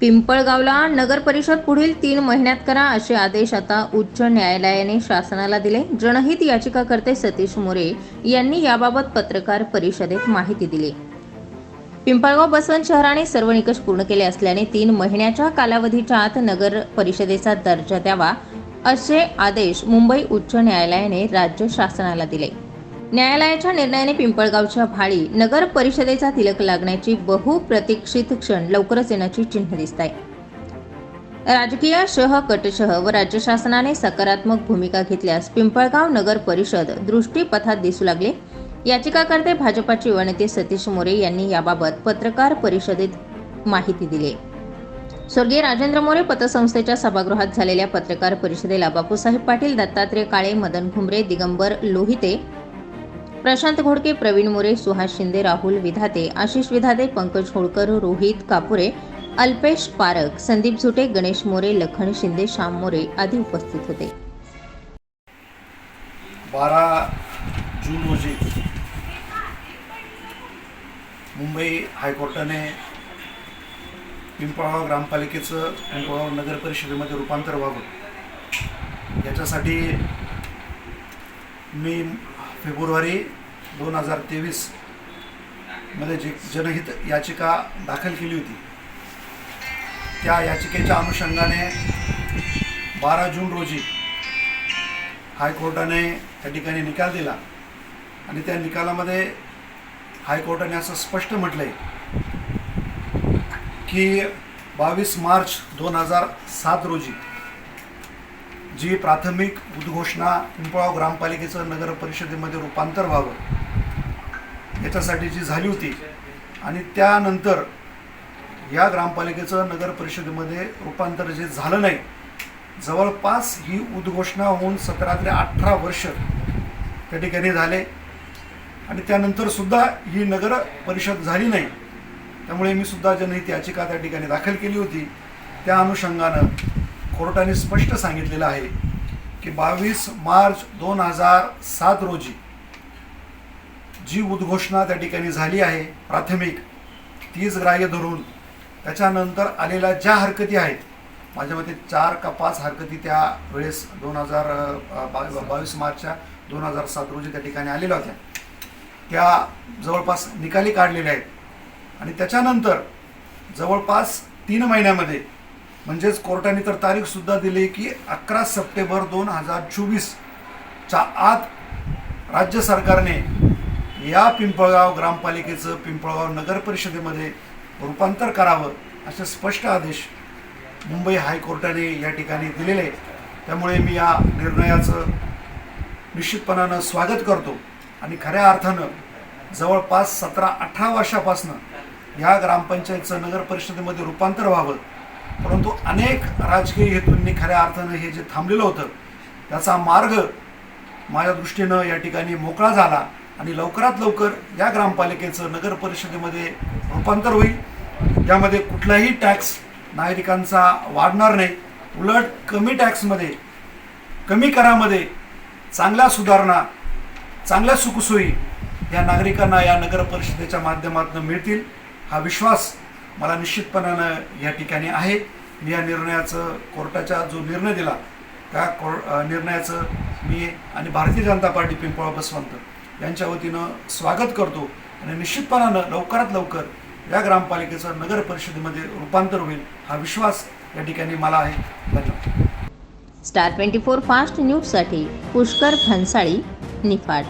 पिंपळगावला नगर परिषद पुढील तीन महिन्यात करा असे आदेश आता उच्च न्यायालयाने शासनाला दिले. जनहित याचिकाकर्ते सतीश मोरे यांनी याबाबत पत्रकार परिषदेत माहिती दिली. पिंपळगाव बसवंत शहराने सर्व निकष पूर्ण केले असल्याने तीन महिन्याच्या कालावधीच्या आत नगर परिषदेचा दर्जा द्यावा असे आदेश मुंबई उच्च न्यायालयाने राज्य शासनाला दिले. न्यायालयाच्या निर्णयाने पिंपळगावच्या भाळी नगर परिषदेचा तिलक लागण्याची बहुप्रतीक्षित क्षण लवकरच येण्याची चिन्ह दिसत आहे राजकीय शह कटशह व राज्य शासनाने सकारात्मक भूमिका घेतल्यास पिंपळगाव नगर परिषद दृष्टीपथात दिसू लागले. याचिकाकर्ते भाजपाचे युवानेते सतीश मोरे यांनी याबाबत पत्रकार परिषदेत माहिती दिली. स्वर्गीय राजेंद्र मोरे पतसंस्थेच्या सभागृहात झालेल्या पत्रकार परिषदेला बापूसाहेब पाटील दत्तात्रय काळे मदन घुमरे दिगंबर लोहिते प्रशांत घोडके प्रवीण मोरे सुहास शिंदे राहुल विधाते आशिष विधाते पंकज होळकर रोहित कापुरे अल्पेश पारक संदीप झुटे गणेश मोरे लखन शिंदे श्याम मोरे आदी उपस्थित होते. बारा जून रोजी मुंबई हायकोर्टाने पिंपळगाव ग्रामपालिकेचं पिंपळगाव नगर परिषदेमध्ये रूपांतर व्हावं. याच्यासाठी मी फेब्रुवारी दोन हजार तेवीसमध्ये जनहित याचिका दाखल केली होती त्या याचिकेच्या अनुषंगाने बारा जून रोजी हायकोर्टाने त्या ठिकाणी निकाल दिला. आणि त्या निकालामध्ये हायकोर्टाने असं स्पष्ट म्हटलं आहे की बावीस मार्च दोन हजार सात रोजी जी प्राथमिक उद्घोषणा पिंपळाव ग्रामपालिकेचं नगर परिषदेमध्ये रूपांतर व्हावं याच्यासाठी जी झाली होती. आणि त्यानंतर या ग्रामपालिकेचं नगर परिषदेमध्ये रूपांतर जे झालं नाही जवळपास ही उद्घोषणा होऊन सतरा ते अठरा वर्ष त्या ठिकाणी झाले. आणि त्यानंतर सुद्धा ही नगर परिषद झाली नाही. त्यामुळे मी सुद्धा जनहित याचिका त्या ठिकाणी दाखल केली होती. त्या अनुषंगानं कोर्टाने स्पष्ट सांगितलेलं आहे की बावीस मार्च दोन हजार सात रोजी जी उद्घोषणा त्या ठिकाणी झाली आहे प्राथमिक तीच ग्राह्य धरून त्याच्यानंतर आलेल्या ज्या हरकती आहेत माझ्या मते चार का पाच हरकती त्या वेळेस दोन हजार बावीस बावीस मार्चच्या दोन हजार सात रोजी त्या ठिकाणी आलेल्या होत्या. त्या जवळपास निकाली काढलेल्या आहेत. आणि त्याच्यानंतर जवळपास तीन महिन्यामध्ये म्हणजेच कोर्टाने तर तारीखसुद्धा दिली की अकरा सप्टेंबर दोन हजार चोवीसच्या आत राज्य सरकारने या पिंपळगाव ग्रामपालिकेचं पिंपळगाव नगर परिषदेमध्ये रूपांतर करावं असे स्पष्ट आदेश मुंबई हायकोर्टाने या ठिकाणी दिलेले त्यामुळे मी या निर्णयाचं निश्चितपणानं स्वागत करतो आणि खऱ्या अर्थानं जवळपास सतरा अठरा वर्षापासनं या ग्रामपंचायतचं नगर परिषदेमध्ये रूपांतर व्हावं. परंतु अनेक राजकीय हेतूंनी खऱ्या अर्थानं हे जे थांबलेलं होतं त्याचा मार्ग माझ्या दृष्टीनं या ठिकाणी मोकळा झाला. आणि लवकरात लवकर या ग्रामपालिकेचं नगर परिषदेमध्ये रूपांतर होईल. यामध्ये कुठलाही टॅक्स नागरिकांचा वाढणार नाही. उलट कमी टॅक्समध्ये कमी करामध्ये चांगल्या सुधारणा चांगल्या सुखसोयी या नागरिकांना या नगर परिषदेच्या माध्यमातून मिळतील. हा विश्वास मला निश्चितपणानं या ठिकाणी आहे. मी या निर्णयाचं कोर्टाचा जो निर्णय दिला त्या कोर निर्णयाचं मी आणि भारतीय जनता पार्टी पिंपळा बसवंत यांच्या वतीनं स्वागत करतो आणि निश्चितपणानं लवकरात लवकर या ग्रामपालिकेचं नगर परिषदेमध्ये रूपांतर होईल हा विश्वास या ठिकाणी मला आहे. धन्यवाद. स्टार ट्वेंटी फोर फास्ट न्यूजसाठी पुष्कर फनसाळी निफाड.